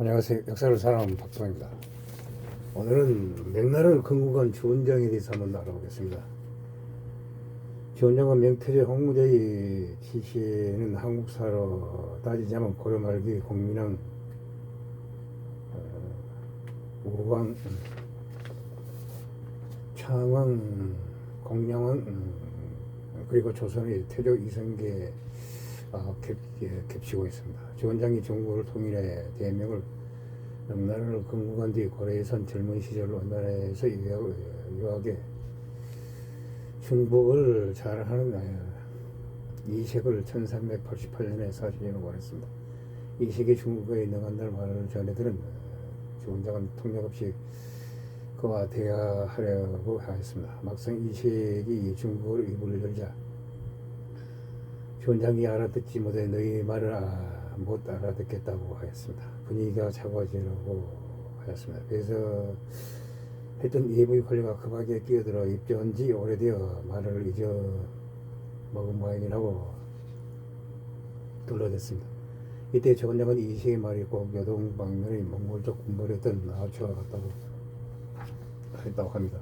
안녕하세요. 역사를 사랑하는 박성입니다. 오늘은 맥나라를 건국한 주원장에 대해서 한번 알아보겠습니다. 주원장은 명태제 홍무제의 지시에는 한국사로 따지자면 고려 말기 공민왕 어, 우왕 음, 창왕 공양왕 음, 그리고 조선의 태조 이성계 어, 겹, 예, 겹치고 있습니다. 주원장이 중국을 통일해 대명을 명나라를 건국한 뒤 고려에선 젊은 시절 원나라에서 유학, 유학에 중국을 잘하는 아, 이색을 1388년에 사실인을 원했습니다. 이색이 중국에 능한다는 말을 전해들은 어, 주원장은 통역 없이 그와 대화하려고 하였습니다. 막상 이색이 중국어로 입을 열자 주원장이 알아듣지 못해 너희 말을 아, 못 알아듣겠다고 하였습니다. 분위기가 차가워지려고 하였습니다. 그래서 했던 예부의 권리가 급하게 끼어들어 입전한 지 오래되어 말을 잊어 먹은 모양이라고 둘러댔습니다. 이때 주원장은 이시의 말이 꼭 여동 방면의 몽골적 군벌이었던 나우치와 같다고 했다고 합니다.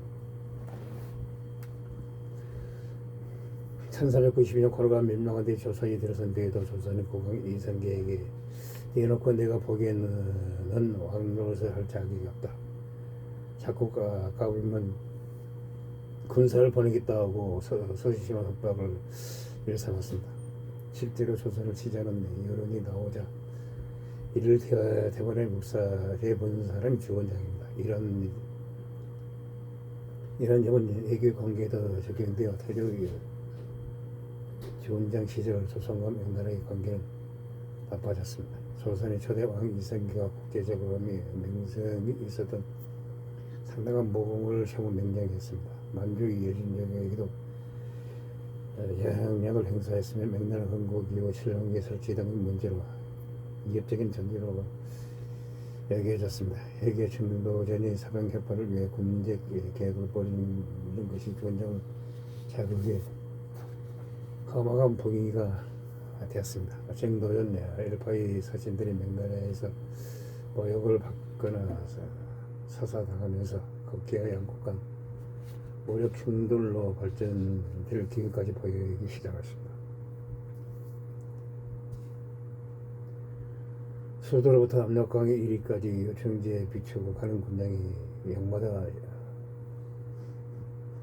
1492년 고려가 멸망한 뒤 조선이 들어선 뒤에도 조선의 국왕 이성계에게 내놓고 내가 보기에는 왕노릇을 할 자격이 없다. 자꾸 가, 가불면 군사를 보내겠다고 서, 서시심한 협박을 일삼았습니다. 실제로 조선을 치자는 여론이 나오자 이를 대, 대본에 묵살해 본 사람이 주원장입니다. 이런 이런 점은 애교 관계에도 적용되어 태조의 주원장 시절 조선과 명나라의 관계는 나빠졌습니다. 조선의 초대 왕 이성계가 국제적으로 명성이 있었던 상당한 모공을 세운 명령이었습니다. 만주의 여진영에게도 영향력을 행사했으며 명나라 건국 이후 신랑계 설치 등 문제로 이협적인 전제로 여겨졌습니다. 해계 충도전이 사병협파를 위해 군제 계획을 벌이는 것이 주원장 자극에 험악한 분위기가 되었습니다. 정도전 엘파이 사신들이 명나라에서 모욕을 받거나 사사당하면서 국계와 양국 간 무력 충돌로 발전될 기회까지 보이기 시작했습니다. 수도로부터 압력강의 이리까지 요청지에 비추고 가는 군량이 양마다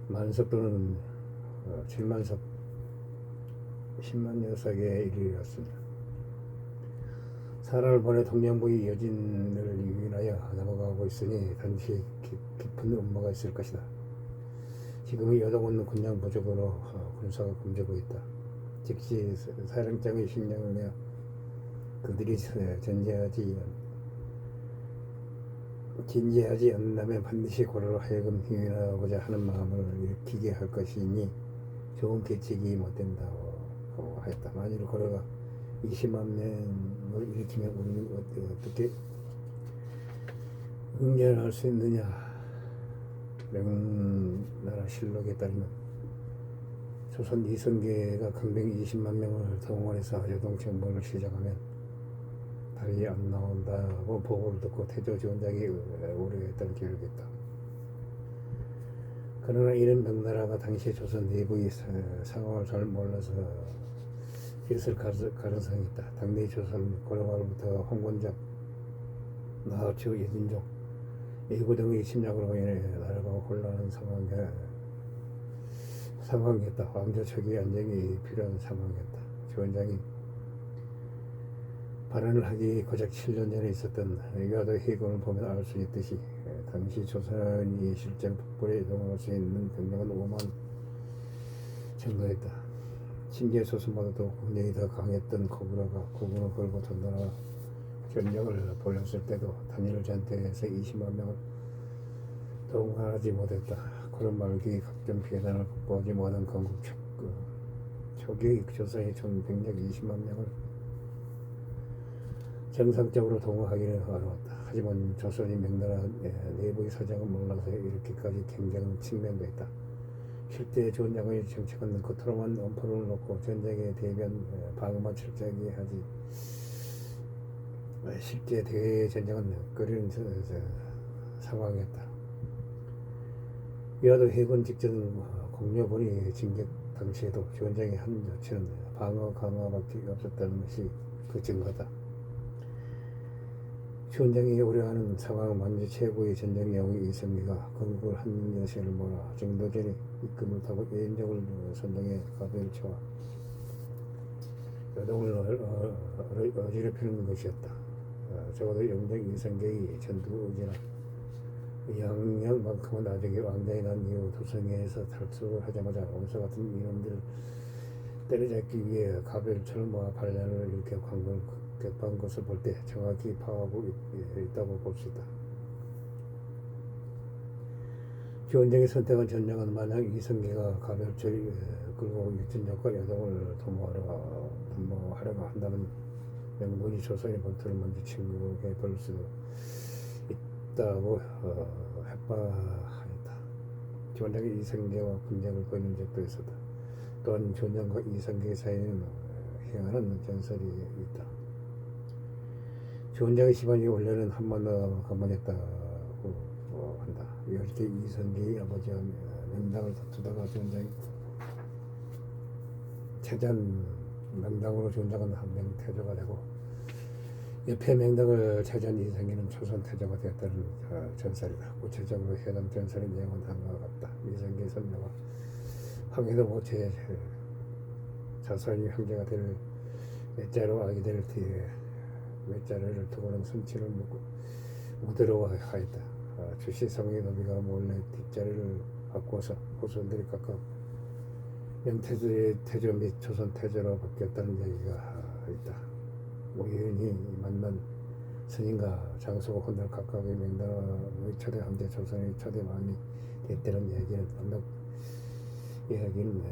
만석 또는 7만석 10만 녀석에 이르렀습니다. 사람을 보내 동양부의 여진을 유인하여 넘어가고 있으니 단지 깊은 음모가 있을 것이다. 지금의 여동은 군량 부족으로 어, 군사가 굶주고 있다. 즉시 사령장의 식량을 내어 그들이 전제하지 진지하지 않는다면 반드시 고려로 하여금 유인하고자 하는 마음을 일으키게 할 것이니 좋은 계책이 못 된다고 하였다. 만일 고려가 20만 명을 일으키면 우리는 어떻게 응전할 수 있느냐? 명나라 실록에 따르면 조선 이성계가 강병 20만 명을 동원해서 여동정벌을 시작하면 달이 안 나온다고 보고를 듣고 태조 지원장이 우려했던 기록이 있다. 그러나 이런 명나라가 당시 조선 내부의 상황을 잘 몰라서 있을 가능성이 있다. 당내 조선 고려말부터 홍건적, 나우치우 예진종, 일구 등의 침략으로 인해 나라가 혼란한 상황에 상황이었다. 왕조 초기 안정이 필요한 상황이었다. 주원장이 발언을 하기 고작 7년 전에 있었던 의가도 해군을 보면 알 수 있듯이 당시 조선이 실제로 북부에 이동할 수 있는 병력은 5만 정도였다. 소수보다도 국력이 더 강했던 코브라가 국군을 걸고 전나라 전력을 벌였을 때도 단일 전투에서 20만 명을 동원하지 못했다. 그런 말기 각종 피해단을 극복하지 못한 건국 초, 그, 초기 조선의 총 병력 20만 명을 정상적으로 동원하기는 어려웠다. 하지만 조선이 명나라 내부의 사정을 몰라서 이렇게까지 경쟁한 측면도 있다. 실제 전장의 정책은 겉으로만 엄포를 놓고 전쟁에 대면 방어만 철저하게 하지 실제 대전쟁은 저, 상황이었다. 이와도 해군 직전 어, 공료본이 진격 당시에도 지원장의 한 여치는 방어 강화밖에 없었다는 것이 그 증거다. 지원장이 우려하는 상황 만주 최고의 전쟁 영웅 이성기가 건국을 한 여신을 몰아 정도전에 입금을 타고 예인적을 선동해 가벨 치와 여동을 어, 어, 어, 어지럽히는 것이었다. 어, 적어도 영장 이성계의 전투 의지나 양력만큼은 나중에 왕자에 난 이후 도성에서 탈출을 하자마자 원수 같은 이놈들을 때려잡기 위해 가벨철과 반란을 일으켜 광을 격파한 것을 볼 때 정확히 파악하고 있, 있다고 있다. 지원장의 선택한 전쟁은 만약 이성계가 가별철 그리고 유진력과 여동을 도모하려 도모하려고 한다면 명분이 조선의 본토를 먼저 침공해 볼 수도 있다고 어, 해봐하였다. 지원장이 이성계와 분쟁을 벌인 적도 있었다. 또한 지원장과 이성계 사이에는 희한한 전설이 있다. 지원장의 집안이 원래는 한만나가 가만했다고 어, 한다. 이럴 때 이성계의 아버지와 명당을 다투다가 지원장이 태전 명당으로 지원장은 한명 태조가 되고 옆에 명당을 태전 이성계는 조선 태조가 되었다는 어, 전설이다. 구체적으로 해당 전설의 내용은 다음과 같다. 이성계 선녀가 황해도 모체에 자손이 형제가 될 몇자로 아기 될 뒤에 몇자를 두고는 숨치를 묻고 우대로 하였다. 아, 주시성의 노비가 몰래 뒷자리를 바꿔서 후손들이 각각 명태조의 태조 및 조선 태조로 바뀌었다는 얘기가 있다. 우연히 만난 스님과 장수가 혼날 각각의 명당의 초대 황제 조선의 초대 왕이 됐다는 얘기는 언덕 이야기는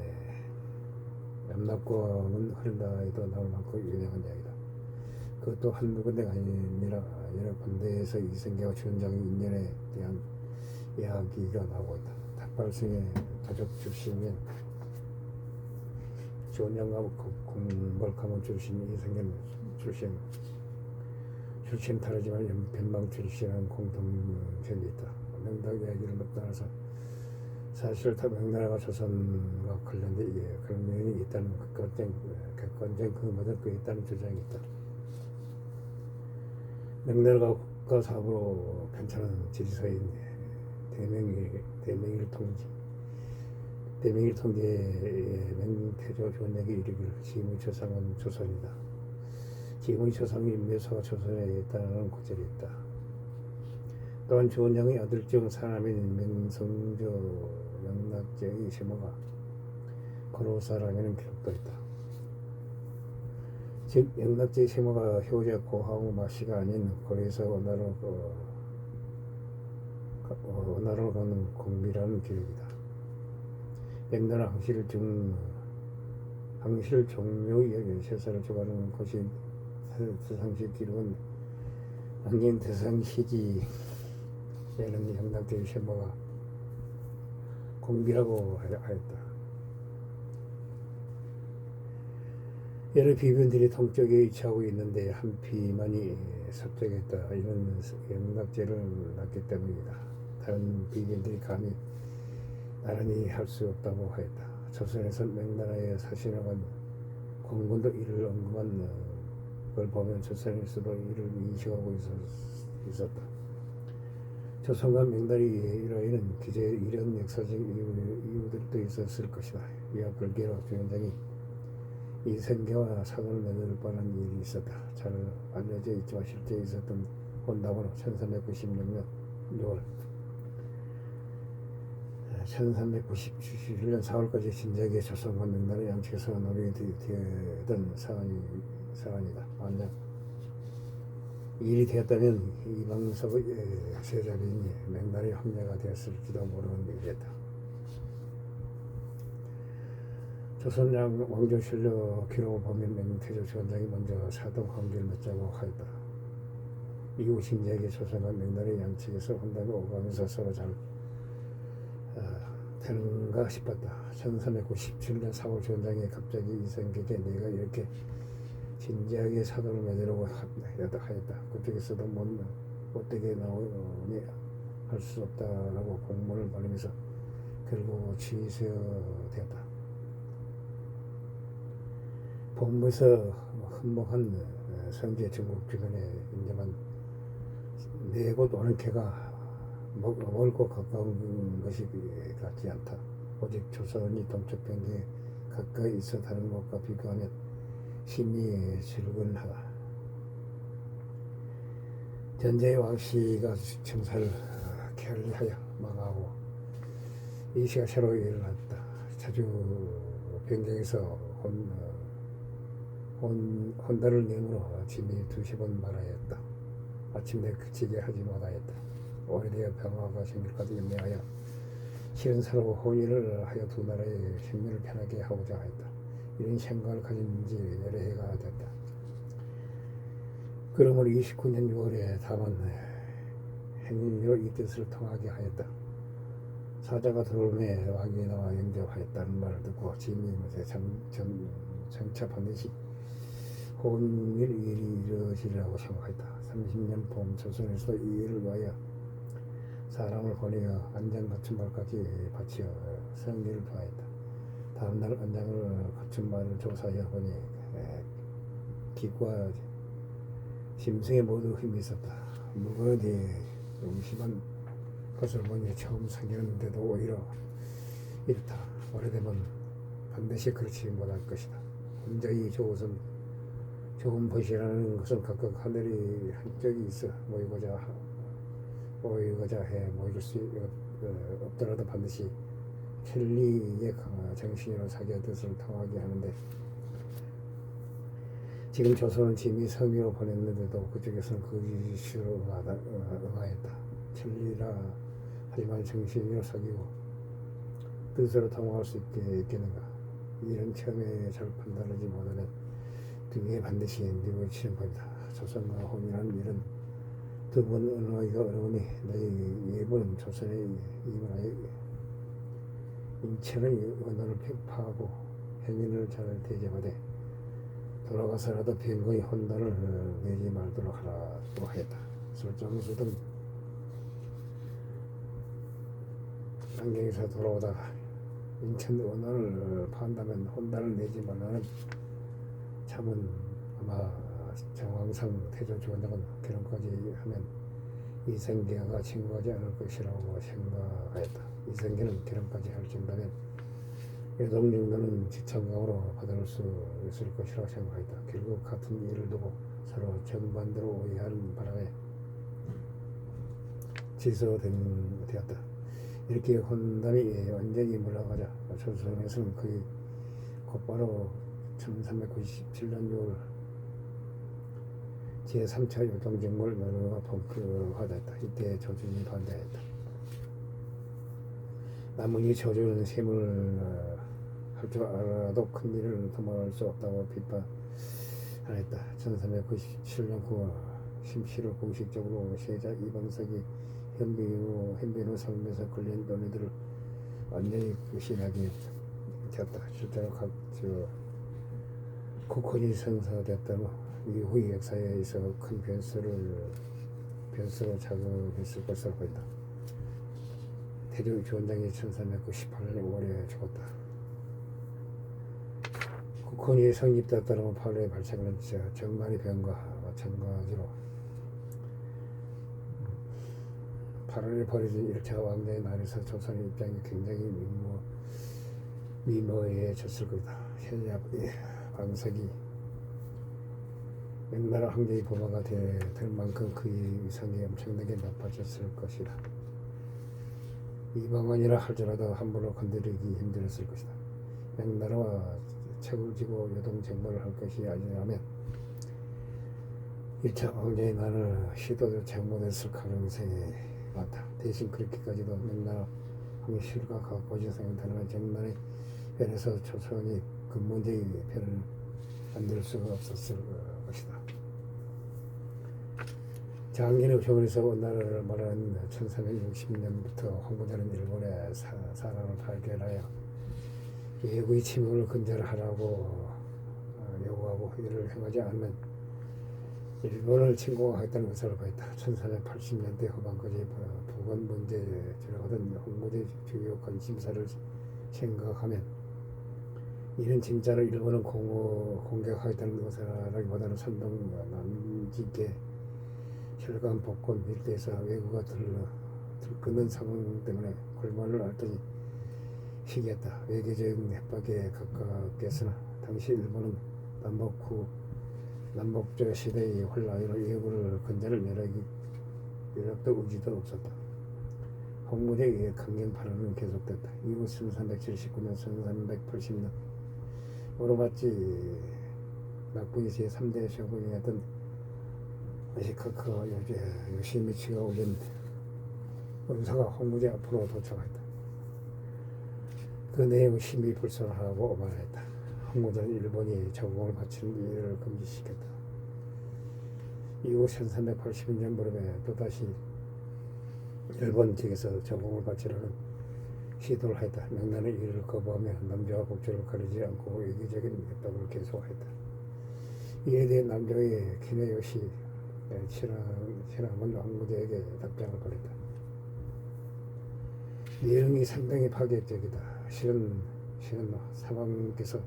남락공은 흐른다에도 나올 만큼 유명한 이야기다. 그것도 한두 군데가 아니라 여러 군데에서 이성계와 주원장의 인연에 대한 이야기가 나오고 있다. 탁발승의 가족 출신인 주원장과 공벌가문 출신 이성계는 출신 출신 다르지만 변방 출신은 공통점이 있다. 명당 이야기를 따라서 사실 다 명나라가 조선과 관련된 예, 그런 면이 있다는 객관적 객관적 근거는 그 있다는 주장이 있다. 명나라가 국가 사업으로 괜찮은 지리서인 대명일 대명일 통지 대명일 통제의 명태조 조원에게 이르기를 지금의 조상은 조선이다. 지금의 조상의 인묘소가 조선에 있다는 구절이 있다. 또한 조원장의 아들 중 사람인 명성조 영락제의 세모가 고로사라는 기록도 있다. 즉 영락제의 세모가 효자 고하우 마씨가 아닌 고려에서 원나라로 어, 어, 원나라로 가는 공비라는 기록이다. 명나라 항실 중 항실 종묘의 세사를 주관하는 곳이 대상시 기록은 안긴 대상시지 얘는 영락제의 세모가 공비라고 하였다. 여러 비변들이 동쪽에 위치하고 있는데 한 비만이 서쪽에 있다. 이는 영락제를 낳기 때문이다. 다른 비변들이 감히 나란히 할 수 없다고 하였다. 조선에서 명나라의 사신하건 공군도 이를 언급한 걸 보면 조선에서도 이를 인식하고 있었, 다 조선과 명나라의 일화에는 기재 이런 역사적 이유, 들도 있었을 것이다. 이와 별개로 주연장이 이생계와 사돈을 맺을 뻔한 일이 있었다. 잘 알려져 있지만 실제 있었던 본담으로 1396년 6월 1397년 4월까지 진작에 조선과 명나라 양측에서 노력이 되던 사안이, 사안이다. 만약 일이 되었다면 이방석의 세자빈이 맹날의 합례가 되었을지도 모르는 일이었다. 조선 왕조실록 기록을 보면 맹태조 전장이 먼저 사동 관계를 맺자고 하였다. 이후 신자에게 조선과 맹날의 양측에서 혼담이 오가면서 서로 잘 어, 되는가 싶었다. 1397년 4월 전장에 갑자기 이성계에 내가 이렇게 진지하게 사도를 맺으려고. 하였다. 그쪽에서도 못, 못되게 나오니 할 수 없다라고 공문을 보내면서 결국 취소되었다. 본부에서 한복한 성제 중국 주변에 이제만 네곳 오는 개가 멀고 가까운 것이 같지 않다. 오직 조선이 동쪽 변기에 가까이 있어 다른 곳과 비교하면 심히 즐근하다. 전제의 왕씨가 청사를 결하여 망하고 이시가 새로 일어났다. 자주 변경에서 혼, 어, 혼, 혼다를 내므로 짐이 두세 번 말하였다. 아침내 그치게 하지 못하였다. 오래되어 평화가 생길까지 염려하여 시은사로 혼인을 하여 두 나라의 생명을 편하게 하고자 하였다. 이런 생각을 가진 지 여러 해가 됐다. 그러므로 29년 6월에 다만 행인으로 이 뜻을 통하게 하였다. 사자가 들어오매 왕이 나와 영접하였다는 말을 듣고 짐이 장, 장, 장차 반드시 혼일 일이 이루어지리라고 생각했다. 30년 봄 조선에서 이 일을 위하여 사람을 보내어 안장 갖춘 말까지 바치어 성리를 도하였다. 다음날 안장을 갖춘 말을 조사하여 보니 에, 기과 심승에 모두 힘이 있었다. 무거디 음심한 것을 보니 처음 생겼는데도 오히려 이렇다. 오래되면 반드시 그렇지 못할 것이다. 혼자이 좋은 좋은 벗이라는 것은 각각 하늘이 한쪽이 있어 모이고자 하- 모이고자 해 모일 수 없- 없더라도 반드시 켈리의 강- 정신으로 자기의 뜻을 통하게 하는데 지금 조선은 짐이 성의로 보냈는데도 그쪽에서는 거짓으로 어, 응하였다. 켈리라 하지만 정신으로 사귀고 뜻으로 통화할 수 있게 있겠는가 이런 처음에 잘 판단하지 못하면 등에 반드시 치는 겁니다. 조선과 혼이라는 일은 두번 언어하기가 어려우니 너희 예부는 조선의 이문하여 인체의 언어를 파하고 행인을 잘 대접하되 돌아가서라도 병거의 혼돈을 어, 내지 말도록 하라고 하였다. 설정수든 안경에서 돌아오다가 인천 언어를 파한다면 혼돈을 내지 말라는 참은 아마 정황상 태조 주원장은 결혼까지 하면 이성계가 친구하지 않을 것이라고 생각하였다. 이성계는 결혼까지 할 정도면 여동 정도는 지청강으로 받을 수 있을 것이라고 생각하였다. 결국 같은 일을 두고 서로 정반대로 오해하는 바람에 취소된 되었다. 이렇게 혼담이 완전히 물러가자 조선에서는 거의 곧바로 1397년 6월 제3차 요동정몰 면허가 본격화됐다. 이때 조준이 반대했다. 남은이 조준은 셈을 어, 할줄 알아도 큰 일을 도모할 수 없다고 비판하였다. 1397년 9월 심시를 공식적으로 세자 이방석이 현빈우 현빈우 삶에서 걸린 논의들을 완전히 부신하게 되었다. 실제로 각저 국헌이 성사됐다고 이 후의 역사에 있어 큰 변수를 변수로 작용했을 것으로 보인다. 태조 주원장이 1398년 5월에 죽었다. 국헌이 성립됐다는 8월에 발생한 저 정만의 변과 마찬가지로 8월에 벌어진 1차 왕자의 날에서 조선의 입장이 굉장히 미모, 미모해졌을 것이다. 현야 맥나라 황제의 부모가 되- 될 만큼 그의 위상이 엄청나게 높아졌을 것이다. 이방원이라 할지라도 함부로 건드리기 힘들었을 것이다. 맥나라와 책을 지고 요동 정벌을 할 것이 아니라면 1차 황제의 난을 시도도 잘못했을 가능성이 많다. 대신 그렇게까지도 맥나라 황실과 각고지성이 다른 정난의 편에서 조선이 그 문제의 편을 만들 수가 없었을 것이다. 장인의 병원에서 온 나라를 말하는 1360년부터 황고자는 일본의 사, 사람을 발견하여 외국의 침입을 근절하라고 어, 요구하고 이를 행하지 않으면 일본을 침공하겠다는 것을 보였다. 1480년대 후반까지 북한 문제에 들어가던 홍무대 주요 관심사를 생각하면 이는 진짜로 일본은 공호, 공격하겠다는 것이라기보다는 선동 남직계 혈관 복권 일대에서 외구가 들러 들끓는 상황 때문에 골만을 앓더니 시기했다. 외교적인 협박에 가깝겠으나 당시 일본은 남북 후 남북조 시대의 혼란으로 외구를 건재를 여력이 여력도 의지도 없었다. 홍문에 의해 강경 발언은 계속됐다. 이후 1379년, 1380년 오로마치 낙부이 제3대 쇼군이었던 아시카크와 요제 요시미치가 올린 의사가 홍무제 앞으로 도착했다. 그 내용 심히 불편하고 오만했다. 홍무제는 일본이 적응을 바치는 일을 금지시켰다. 이후 1380년 무렵에 또다시 일본 측에서 적응을 바치려는 시도를 했다. 명나는 이를 거부하며 남자와 복조를 가리지 않고 외교적인 협박을 계속했다. 이에 대해 남자의 키네요시 친왕, 친왕은 황무제에게 답장을 보냈다. 내용이 상당히 파격적이다. 실은, 실은 사방께서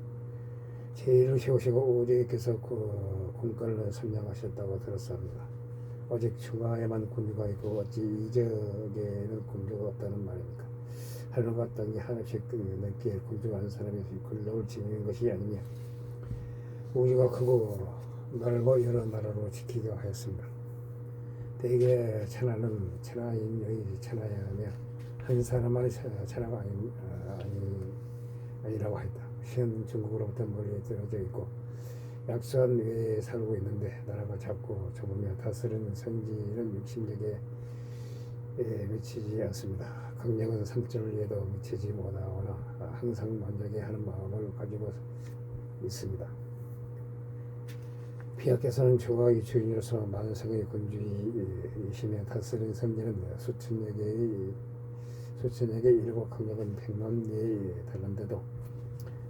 제의를 세우시고 오제께서 그 공간을 선양하셨다고 들었습니다. 오직 중화에만 군주가 있고 어찌 이적에는 군주가 없다는 말입니까? 하늘과 땅이 하나씩 군주가 한 사람이 군력을 지니는 것이 아니냐. 우주가 크고 넓어 여러 나라로 지키게 하였습니다. 대개 천하는 천하인의 천하야며 한 사람만의 천하가 아니, 아니, 아니라고 했다. 시은 중국으로부터 멀리 떨어져 있고 약소한 외에 살고 있는데 나라가 작고 좁으며 다스리는 성지는 육신력에 미치지 않습니다. 강력은 삼점을 위해도 미치지 못하거나 항상 만족해 하는 마음을 가지고 있습니다. 피하께서는 조가 이주인으로서 만성의 군주이시며 다스린 성지는 수천여 개의 수천여 개 일곱 강력은 백만 개에 달한데도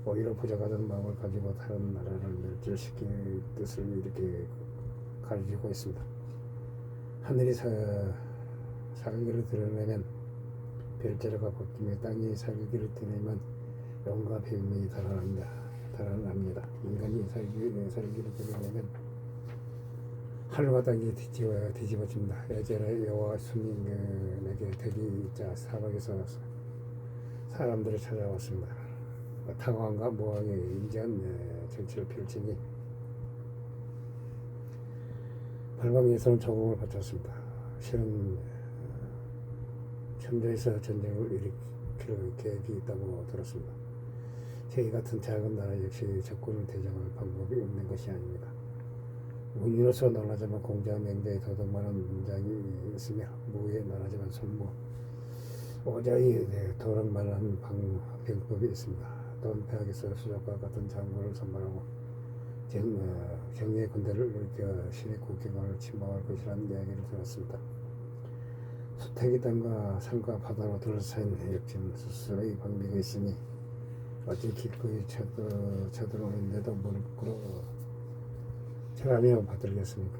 오히려 부족하다는 마음을 가지고 다른 나라를 멸절시킬 뜻을 이렇게 가지고 있습니다. 하늘이 사, 살기를 드러내면 별자리가 바뀌며 땅이 살기를 드러내면 영과 뱀이 달아납니다. 달아납니다. 인간이 살기, 살기를 드러내면 하늘과 땅이 뒤집어, 뒤집어집니다. 예전에 여호와 스님에게 대리자 사박에서 사람들을 찾아왔습니다. 탕왕과 모왕의 인자한 정치를 펼치니 발방에서는 조공을 바쳤습니다. 실은 천주에서 전쟁을 일으킬 계획이 있다고 들었습니다. 저희 같은 작은 나라 역시 적군을 대적할 방법이 없는 것이 아닙니다. 문의로서 논하자면 공자 맹자의 도덕 많은 문장이 있으며 무에 논하자면 손무 오자의 도덕 많은 방, 병법이 있습니다. 폐하께서 수족과 같은 장군을 선발하고 경, 어, 경의 군대를 일으켜 신의 국경을 침범할 것이라는 이야기를 들었습니다. 수택이 땅과 산과 바다로 둘러싸인 역진 스스로의 방비가 있으니 어찌 기꺼이 쳐들, 쳐들어오는데도 무릎 꿇어 절하며 받들겠습니까?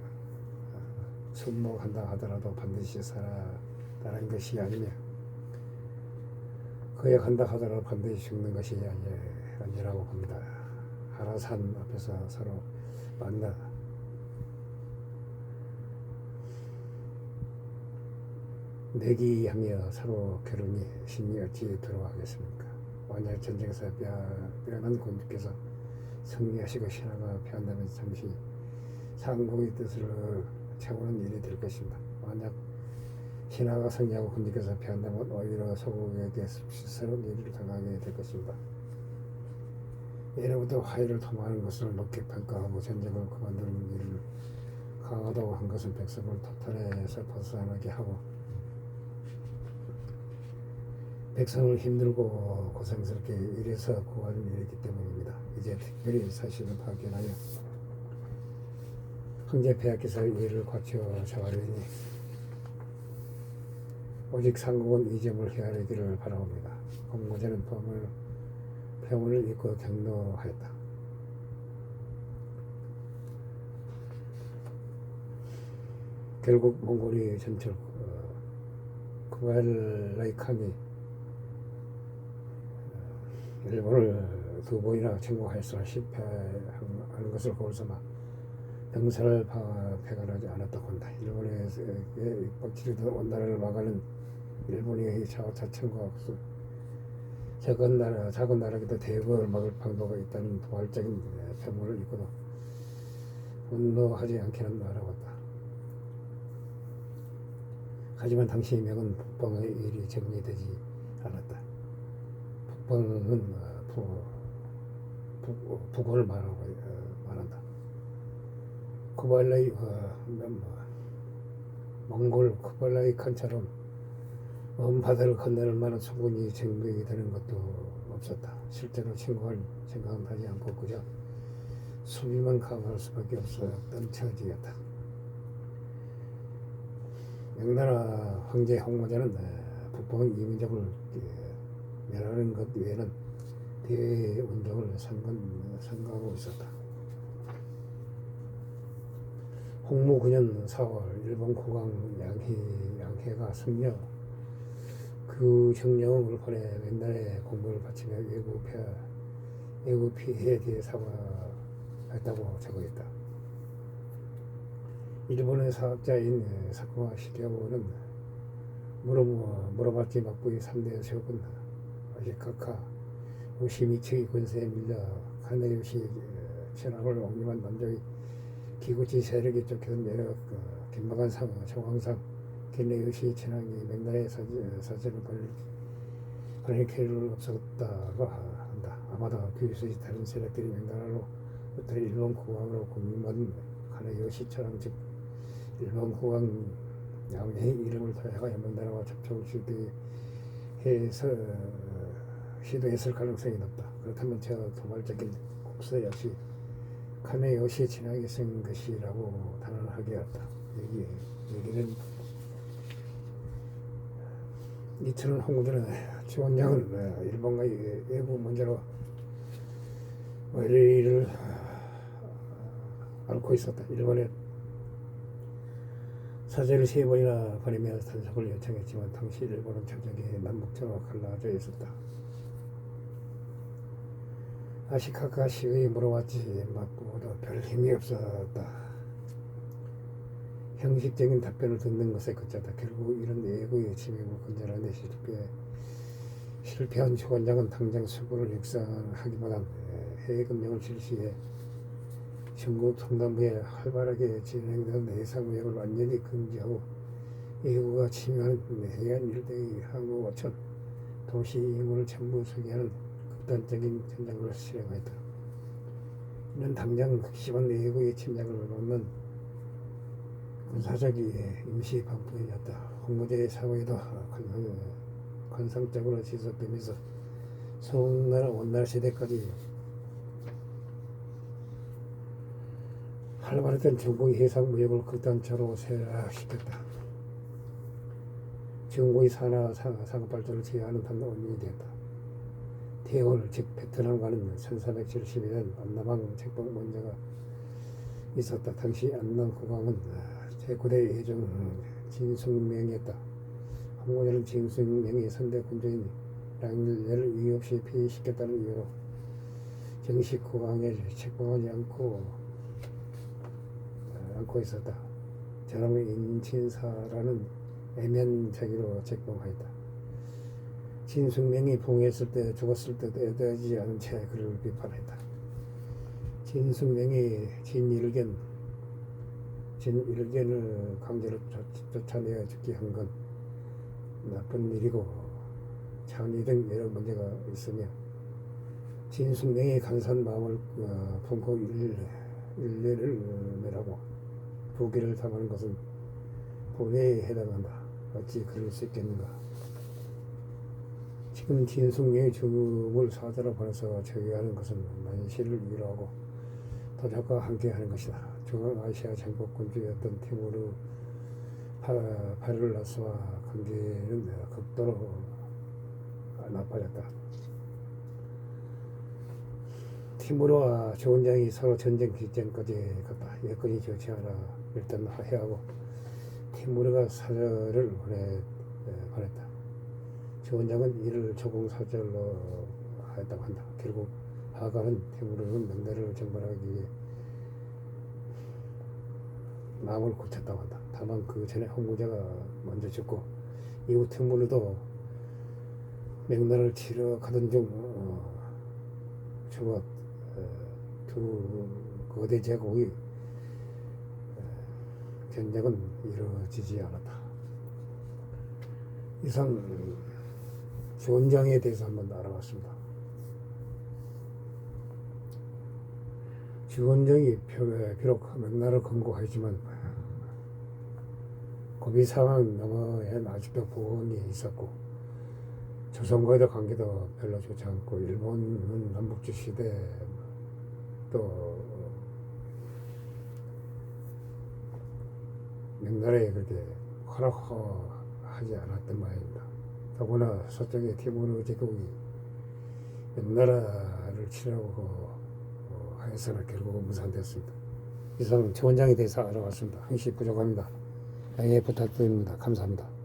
순목한다 하더라도 반드시 살아나는 것이 아니냐. 거역한다 하더라도 반드시 죽는 것이 아니, 아니라고 봅니다. 하라산 앞에서 서로 만나 내기하며 서로 겨루니 신이 어찌 들어가겠습니까? 만약 전쟁에서 빼어난 군주께서 승리하시고 신하가 피한다면 잠시 상국의 뜻을 채우는 일이 될 것입니다. 만약 신하가 승리하고 군주께서 피한다면 오히려 소국에게 새로운 일을 당하게 될 것입니다. 예로부터 화해를 도모하는 것을 높게 평가하고 전쟁을 그만두는 일을 강하다고 한 것은 백성을 토탈에서 벗어나게 하고 백성을 힘들고 고생스럽게 일해서 구하는 일이기 때문입니다. 이제 특별히 사실을 발견하여 황제 폐하께서 이를 고쳐 잡아려니 오직 상국은 이 점을 헤아리기를 바라옵니다. 공고제는 범을 병원을 입고 경로하였다. 결국 몽골이 전철 어, 구알라이칸이 일본을 두 번이나 침공하였으나 실패하는 것을 거기서만 병사를 파- 배관하지 않았다고 한다. 일본의 빡치리던 원나라를 막아는 일본의 자차천과 작은 나라, 작은 나라기도 대국을 막을 방도가 있다는 부활적인 편문을 입고도 분노하지 않게는 알아봤다. 하지만 당시 명은 북방의 일이 정리되지 않았다. 어, 부, 부, 북원을 말하고 어, 말한다. 쿠발라이 어, 뭐, 몽골 쿠발라이 칸처럼 먼 바다를 건너는 만한 수군이 정비이 되는 것도 없었다. 실제로 침공할 생각은 하지 않고 그저 수비만 강화할 수밖에 없었던 처지였다. 명나라 황제 홍모자는 어, 북방의 이민족을 예, 멸하는 것 외에는 대외 운동을 상관, 상가하고 있었다. 홍무 9년 4월 일본 국왕 양희, 양해가 승려 그 정령을 보내 맨날에 공부를 바치며 외국 폐 외국 피해에 대해 사과했다고 적어있다. 일본의 사학자인 사쿠마 물어 물어봤지 막부의 3대 세군 아시카카 요시미츠의 권세에 밀려 카네요시 천황을 옹림한 남자의 기구지 세력이 매력 어, 김박한 상 정황상 겐레요시 천황이 맥나라의 사제, 사제를 벌 벌리케를 없었다고 한다. 아마도 귀수의 다른 세력들이 맥나라로 부터 일본 국왕으로 공임받은 카네요시 천황 즉 일본 국왕 양의 이름을 더해가 연맹나라와 접촉을 시도해서 시도했을 가능성이 높다. 그렇다면 저 도발적인 국서 역시 카네요시 진학이 쓴 것이라고 단언하게 했다. 여기 여기는 이천원 홍구들은 지원장은 일본과의 외부 문제로 의리를 앓고 있었다. 일본에 사제를 세 번이나 보내며 단속을 요청했지만 당시 일본은 전적에 남북적으로 갈라져 있었다. 아시카카 시의 물어봤지 맞고도 별 힘이 없었다. 형식적인 답변을 듣는 것에 그쳤다. 결국 이런 예고의 지명을 건져라는 실패 실패한 주관장은 당장 수구를 육상하기보단 해외금융을 실시해 전국 동남부에 활발하게 진행되는 해상무역을 완전히 금지하고 예고가 침해하는 해안 일대의 항구 어촌 도시 인구를 전부 소개하는 극단적인 전략을 실행하였다. 이는 당장 극심한 예고의 침략을 막는 군사적인 임시 방법이었다. 홍무대의 사고에도 관상적으로 지속되면서 송나라 원나라 시대까지 활발했던 중국의 해상 무역을 극단적으로 쇠락시켰다. 중국의 산화 상업 발전을 제어하는 단 원인이 되었다. 대월 즉 베트남과는 1470년 안남항 책봉 문제가 있었다. 당시 안남 국왕은 제9대 예정 진숙명이었다. 항모자는 진숙명의 선대 군주인 랑일레를 이유 없이 폐위시켰다는 이유로 정식 국왕에 책봉하지 않고 않고 있었다. 저놈의 인친사라는 애면 자기로 책봉하였다. 진숙명이 봉했을 때 죽었을 때도 애도하지 않은 채 그를 비판했다. 진숙명이 진일견 진일견을 강제로 쫓아내어 죽게 한 건 나쁜 일이고 장리 등 여러 문제가 있으며 진숙명의 간사한 마음을 어, 품고 일, 일례를 매라고 부기를 당하는 것은 본회에 해당한다. 어찌 그럴 수 있겠는가? 지금 진숙명의 죽음을 사자로 보내서 저기하는 것은 만시를 위로하고 도적과 함께하는 것이다. 중앙아시아 전국군주였던 티모르 파를라스와 관계는 극도로 나빠졌다. 티모르와 조원장이 서로 전쟁 직전까지 갔다. 여건이 좋지 않아 일단 화해하고 티모르가 사절을 보냈다. 최 원장은 이를 조공 사절로 하였다고 한다. 결국 하가는 티모르는 명나라를 정벌하기 위해 마음을 고쳤다고 한다. 다만 그 전에 홍구자가 먼저 죽고 이후 티모르도 명나라를 치러 가던 중 어, 저거 어, 두 거대 제국이 어, 전쟁은 이루어지지 않았다. 이상 주원장에 대해서 한번 알아봤습니다. 주원장이 비록 명나라를 건국하지만 고비 상황 너머엔 아직도 보험이 있었고 조선과의 관계도 별로 좋지 않고 일본은 남북주 시대 또 명나라에 그렇게 허락하지 않았던 모양입니다. 더구나 서쪽의 티모르 제국이 명나라를 치려고 어, 하여서는 결국은 무산되었습니다. 이상 최 원장에 대해서 알아봤습니다. 항시 부족합니다. 양해 부탁드립니다. 감사합니다.